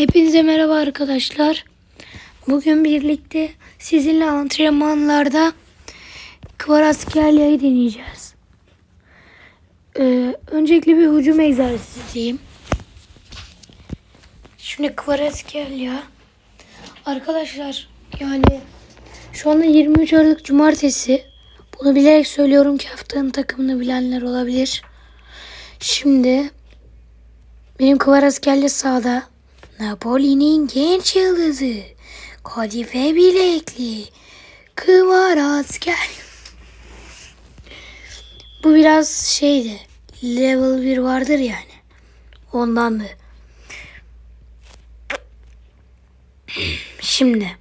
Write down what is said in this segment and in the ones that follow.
Hepinize merhaba arkadaşlar. Bugün birlikte sizinle antrenmanlarda Kvaratskhelia deneyeceğiz. Ee, öncelikle bir hücum egzersizi diyeyim. Şimdi Kvaratskhelia arkadaşlar yani şu anda 23 Aralık Cumartesi. Bunu bilerek söylüyorum ki haftanın takımını bilenler olabilir. Şimdi benim Kvaratskhelia sağda. Napoli'nin genç yıldızı. Kadife bilekli. Kvaratskhelia. Bu biraz şeydi. Level 1 vardır yani. Ondandı. Şimdi.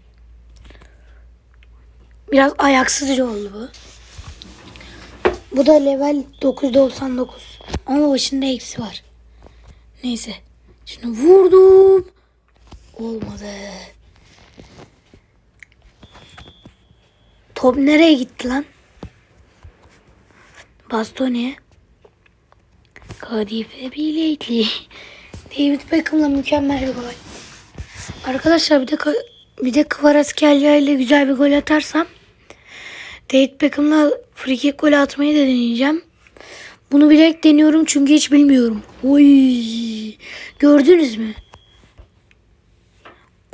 Biraz ayaksızca oldu bu. Bu da level 999. Ama başında eksi var. Neyse. Şimdi vurdum. Olmadı. Top nereye gitti lan? Bastoni. Kadife bilekli. David Beckham'la mükemmel bir gol. Arkadaşlar bir de bir de Kvaratskhelia ile güzel bir gol atarsam David Beckham'la free kick golü atmayı da deneyeceğim. Bunu bilerek deniyorum çünkü hiç bilmiyorum. Oy! Gördünüz mü?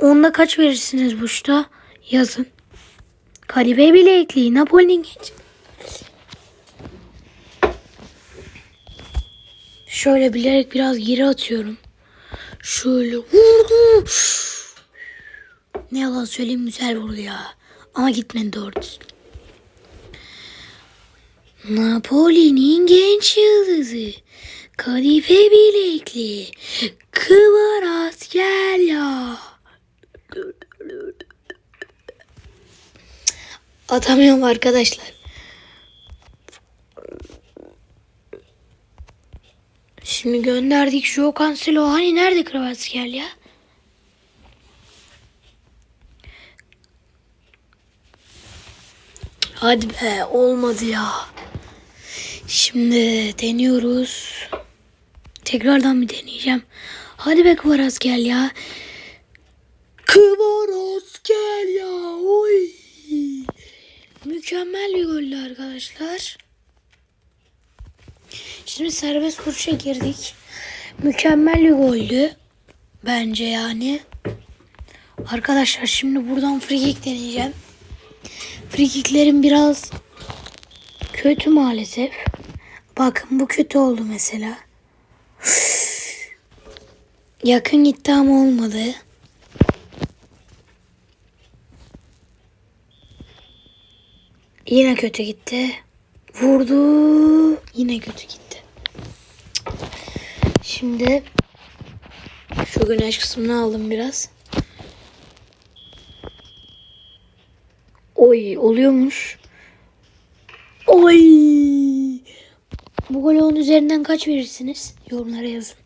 Onda kaç verirsiniz bu şuta? Yazın. Karibe bile ekleyin. Napoli'nin genç. Şöyle bilerek biraz geri atıyorum. Şöyle vurdu. Ne yalan söyleyeyim güzel vurdu ya. Ama gitmedi doğru düzgün. Napoli'nin genç yıldızı. Kadife bilekli. Kvaratskhelia. Atamıyorum arkadaşlar. Şimdi gönderdik şu Cancelo. Hani nerede Kvaratskhelia? Hadi be olmadı ya. Şimdi deniyoruz. Tekrardan bir deneyeceğim. Hadi be Kvaratskhelia. Kvaratskhelia. Oy. Mükemmel bir goldü arkadaşlar. Şimdi serbest vuruşa girdik. Mükemmel bir goldü. Bence yani. Arkadaşlar şimdi buradan free kick deneyeceğim. Free biraz kötü maalesef. Bakın bu kötü oldu mesela. Yakın gitti ama olmadı. Yine kötü gitti. Vurdu. Yine kötü gitti. Şimdi şu güneş kısmını aldım biraz. Oy oluyormuş. Oy. Bu golü 10 üzerinden kaç verirsiniz? Yorumlara yazın.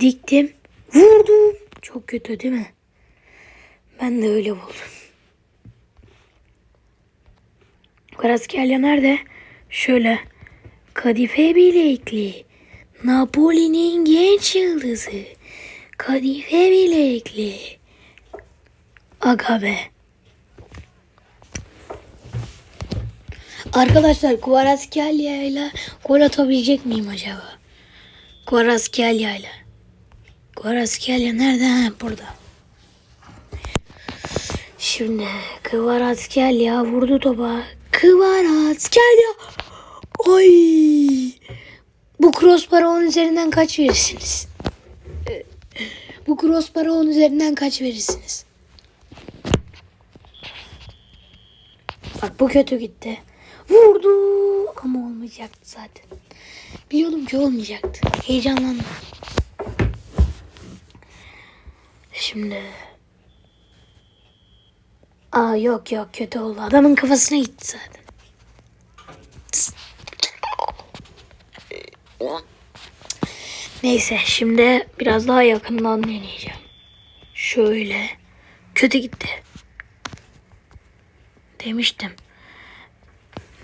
Diktim. Vurdum. Çok kötü değil mi? Ben de öyle buldum. Kvaratskhelia nerede? Şöyle. Kadife bilekli. Napoli'nin genç yıldızı. Kadife bilekli. Aga be. Arkadaşlar Kvaratskhelia ile gol atabilecek miyim acaba? Kvaratskhelia ile. Kvaratskhelia nerede? Ha, burada. Şimdi Kvaratskhelia vurdu topa. Kvaratskhelia. Oy. Bu crossbar'a 10 üzerinden kaç verirsiniz? Bu crossbar'a 10 üzerinden kaç verirsiniz? Bak bu kötü gitti. Vurdu ama olmayacaktı zaten. Biliyordum ki olmayacaktı. Heyecanlandım. Şimdi Aa yok yok kötü oldu. Adamın kafasına gitti zaten. Neyse şimdi biraz daha yakından deneyeceğim. Şöyle. Kötü gitti. Demiştim.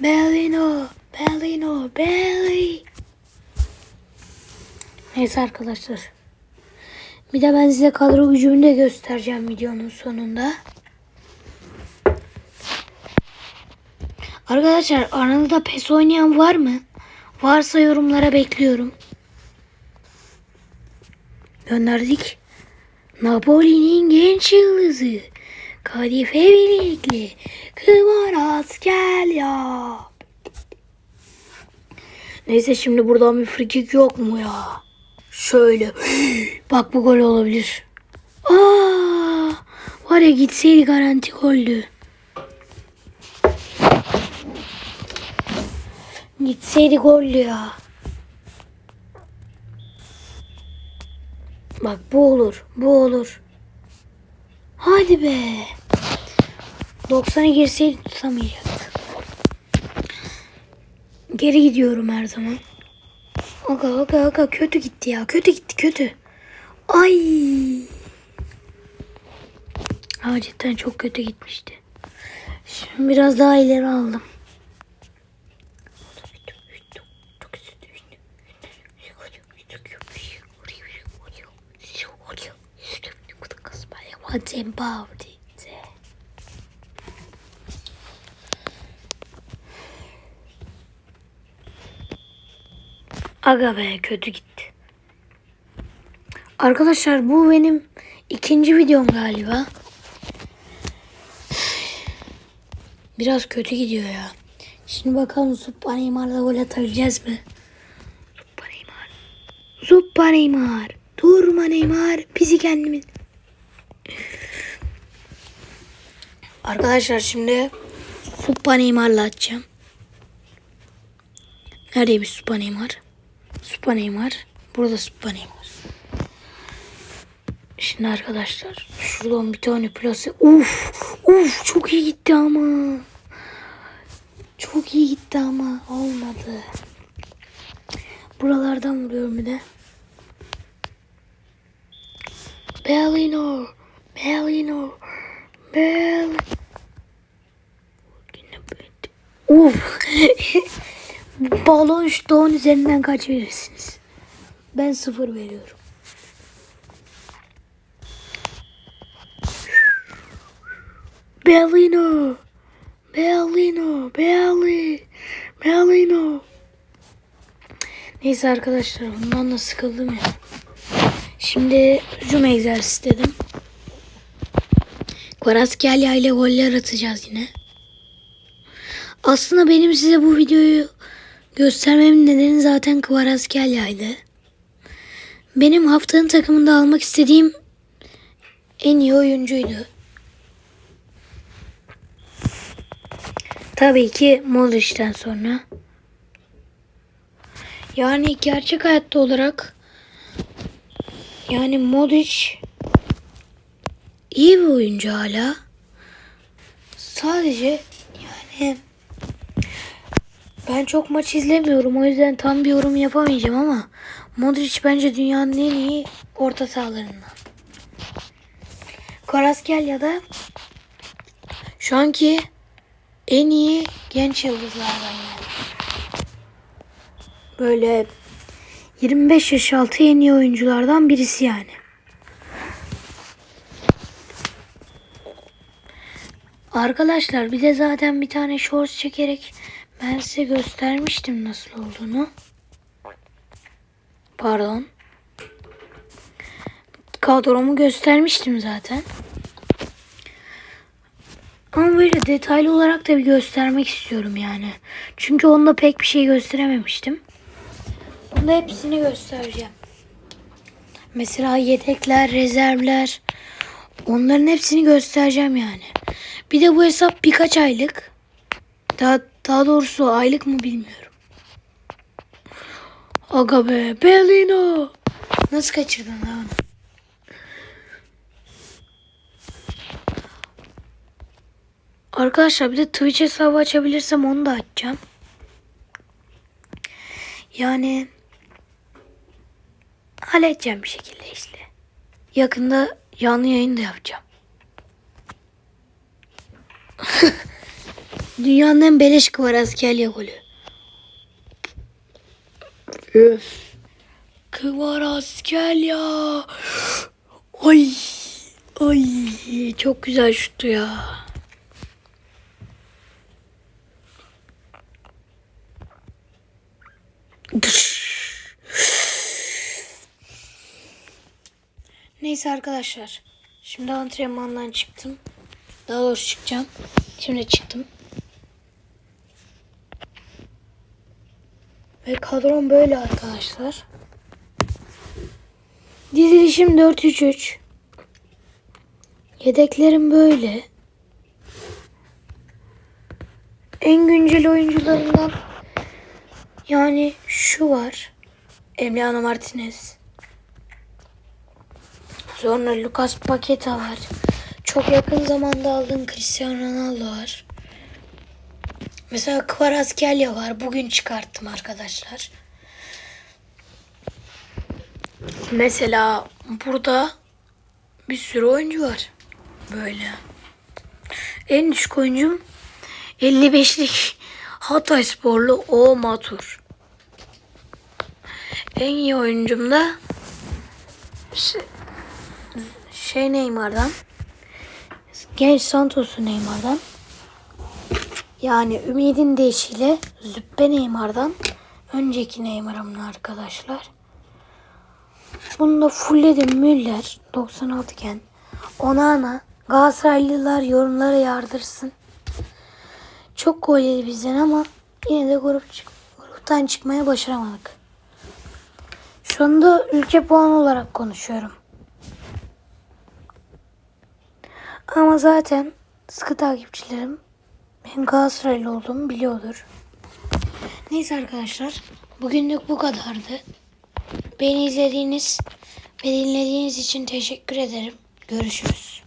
Bellino, Bellino, Belly. Neyse arkadaşlar. Bir de ben size kadro gücümü de göstereceğim videonun sonunda. Arkadaşlar aranızda PES oynayan var mı? Varsa yorumlara bekliyorum. Gönderdik. Napoli'nin genç yıldızı. Kadife birlikli. Kıvaras gel ya. Neyse şimdi buradan bir frikik yok mu ya? Şöyle. Bak bu gol olabilir. Aa, var ya gitseydi garanti goldü. Gitseydi goldü ya. Bak bu olur. Bu olur. Hadi be. 90'a girseydi tutamayacaktı. Geri gidiyorum her zaman. Aga aga aga kötü gitti ya. Kötü gitti kötü. Ay. Ha çok kötü gitmişti. Şimdi biraz daha ileri aldım. Zimbabwe. Aga be kötü gitti. Arkadaşlar bu benim ikinci videom galiba. Biraz kötü gidiyor ya. Şimdi bakalım Suppa Neymar'la gol atabileceğiz mi? Suppa Neymar. Suppa Neymar. Durma Neymar. Bizi kendimiz. Arkadaşlar şimdi Suppa Neymar'la atacağım. Neredeymiş Suppa Neymar? Suppa Neymar. Burada Suppa Neymar. Şimdi arkadaşlar şuradan bir tane plase. Uf, uf çok iyi gitti ama. Çok iyi gitti ama olmadı. Buralardan vuruyorum bir de. Bellino. Bellino. Bell. Uf. Balon 10 üzerinden kaç verirsiniz? Ben sıfır veriyorum. Bellino. Bellino. Belli. Bellino. Neyse arkadaşlar bundan da sıkıldım ya. Şimdi hücum egzersizi dedim. Kvaratskhelia ile goller atacağız yine. Aslında benim size bu videoyu göstermemin nedeni zaten Kvaratskhelia Benim haftanın takımında almak istediğim en iyi oyuncuydu. Tabii ki Modric'ten sonra. Yani gerçek hayatta olarak yani Modric iyi bir oyuncu hala. Sadece yani ben çok maç izlemiyorum o yüzden tam bir yorum yapamayacağım ama Modric bence dünyanın en iyi orta sahalarından. Kvaratskhelia da şu anki en iyi genç yıldızlardan yani. Böyle 25 yaş altı en iyi oyunculardan birisi yani. Arkadaşlar bir de zaten bir tane shorts çekerek ben size göstermiştim nasıl olduğunu. Pardon. Kadromu göstermiştim zaten. Ama böyle detaylı olarak da bir göstermek istiyorum yani. Çünkü onda pek bir şey gösterememiştim. Bunda hepsini göstereceğim. Mesela yedekler, rezervler. Onların hepsini göstereceğim yani. Bir de bu hesap birkaç aylık. Daha, daha doğrusu aylık mı bilmiyorum. Aga be. Bellino. Nasıl kaçırdın lan? Arkadaşlar bir de Twitch hesabı açabilirsem onu da açacağım. Yani halledeceğim bir şekilde işte. Yakında canlı yayın da yapacağım. Dünyanın en beleş kvarazkelya golü. Öf. Kvaratskhelia. Ay. Ay. Çok güzel şuttu ya. Neyse arkadaşlar. Şimdi antrenmandan çıktım. Daha doğrusu çıkacağım. Şimdi çıktım. Ve kadrom böyle arkadaşlar. Dizilişim 4-3-3. Yedeklerim böyle. En güncel oyuncularımdan yani şu var. Emiliano Martinez. Sonra Lucas Paqueta var. Çok yakın zamanda aldığım Cristiano Ronaldo var. Mesela Kvaratskhelia var. Bugün çıkarttım arkadaşlar. Mesela burada bir sürü oyuncu var. Böyle. En düşük oyuncum 55'lik Hatay sporlu O Matur. En iyi oyuncum da şey, şey Neymar'dan. Genç Santos'u Neymar'dan. Yani Ümid'in deyişiyle Züppe Neymar'dan önceki Neymar'ımın arkadaşlar. Bunu da fullledim Müller 96 iken. Onana Galatasaraylılar yorumlara yardırsın. Çok gol yedi bizden ama yine de grup çık- gruptan çıkmaya başaramadık. Şu anda ülke puanı olarak konuşuyorum. Ama zaten sıkı takipçilerim benim Galatasaraylı olduğumu biliyordur. Neyse arkadaşlar. Bugünlük bu kadardı. Beni izlediğiniz ve dinlediğiniz için teşekkür ederim. Görüşürüz.